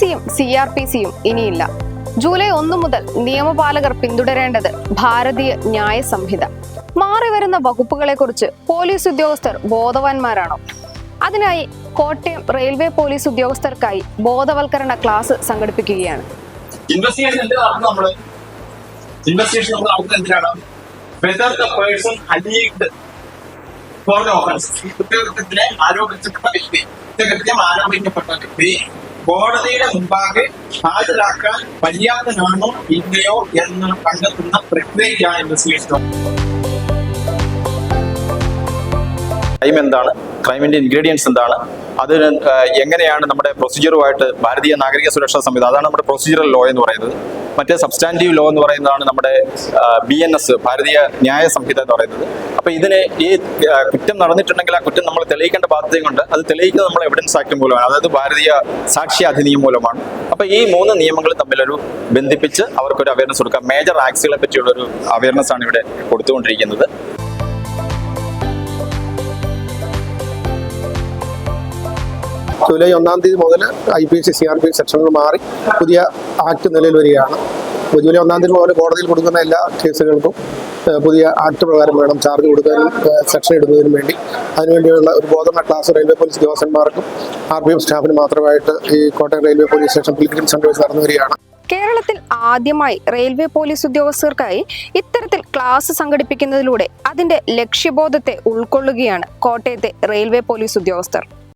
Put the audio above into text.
സിയും C R P സിയും ഇനിയില്ല. ജൂലൈ ഒന്ന് മുതൽ നിയമപാലകർ പിന്തുടരേണ്ടത് ഭാരതീയ ന്യായ സംഹിത. മാറി വരുന്ന വകുപ്പുകളെക്കുറിച്ച് പോലീസ് ഉദ്യോഗസ്ഥർ ബോധവാന്മാരാണോ? അതിനായി കോട്ടയം റെയിൽവേ പോലീസ് ഉദ്യോഗസ്ഥർക്കായി ബോധവൽക്കരണ ക്ലാസ് സംഘടിപ്പിക്കുകയാണ്. ഇൻവെസ്റ്റിഗേഷൻ ഇൻവെസ്റ്റിഗേഷൻ നമ്മൾ വെദർ ദ പേഴ്സൺ ഫോർ വ്യക്തി. കോടതിയുടെ മുമ്പാകെ ഹാജരാക്കാൻ പര്യാപ്തനാണോ ഇല്ലയോ എന്ന് കണ്ടെത്തുന്ന പ്രക്രിയയാണ് ഇൻവെസ്റ്റിഗേഷൻ ടൈം എന്താണ്? ക്രൈമിന്റെ ഇൻഗ്രീഡിയൻസ് എന്താണ്? അതിന് എങ്ങനെയാണ് നമ്മുടെ പ്രൊസീജിയറുമായിട്ട് ഭാരതീയ നാഗരിക സുരക്ഷാ സംവിധാനം അതാണ് നമ്മുടെ പ്രൊസീജിയറൽ ലോ എന്ന് പറയുന്നത്. മറ്റേ സബ്സ്റ്റാന്റീവ് ലോ എന്ന് പറയുന്നതാണ് നമ്മുടെ ബി എൻ എസ് ഭാരതീയ ന്യായ സംഹിത എന്ന് പറയുന്നത്. അപ്പൊ ഇതിന് ഈ കുറ്റം നടന്നിട്ടുണ്ടെങ്കിൽ ആ കുറ്റം നമ്മൾ തെളിയിക്കേണ്ട ബാധ്യതയുണ്ട്. അത് തെളിയിക്കുന്നത് നമ്മൾ എവിഡൻസ് ആക്ട് മൂലമാണ്. അതായത് ഭാരതീയ സാക്ഷി അധിനിയം മൂലമാണ്. അപ്പൊ ഈ മൂന്ന് നിയമങ്ങൾ തമ്മിലൊരു ബന്ധിപ്പിച്ച് അവർക്കൊരു അവയർനെസ് കൊടുക്കുക മേജർ ആക്സുകളെ പറ്റിയുള്ള ഒരു അവയർനെസ് ആണ് ഇവിടെ കൊടുത്തുകൊണ്ടിരിക്കുന്നത്. ജൂലൈ ഒന്നാം തീയതി മുതൽ I P C C R P സെക്ഷനുകൾ മാറി പുതിയ ആക്ട് നിലയിൽ വരികയാണ്. അപ്പോൾ ജൂലൈ ഒന്നാം തീയതി മുതൽ കോടതിയിൽ കൊടുക്കുന്ന എല്ലാ കേസുകൾക്കും പുതിയ ആക്ട് പ്രകാരം വേണം ചാർജ് കൊടുക്കാനും സെക്ഷൻ ഇടുന്നതിനും വേണ്ടി. അതിനുവേണ്ടിയുള്ള ഒരു ബോധന ക്ലാസ് റെയിൽവേ പോലീസ് ഉദ്യോഗസ്ഥന്മാർക്കും ആർ പി എഫ് സ്റ്റാഫിന് മാത്രമായിട്ട് ഈ Kottayam railway police station pilgrim centres നടന്നു വരികയാണ്. കേരളത്തിൽ ആദ്യമായി റെയിൽവേ പോലീസ് ഉദ്യോഗസ്ഥർക്കായി ഇത്തരത്തിൽ ക്ലാസ് സംഘടിപ്പിക്കുന്നതിലൂടെ അതിന്റെ ലക്ഷ്യബോധത്തെ ഉൾക്കൊള്ളുകയാണ് കോട്ടയത്തെ റെയിൽവേ പോലീസ് ഉദ്യോഗസ്ഥർ.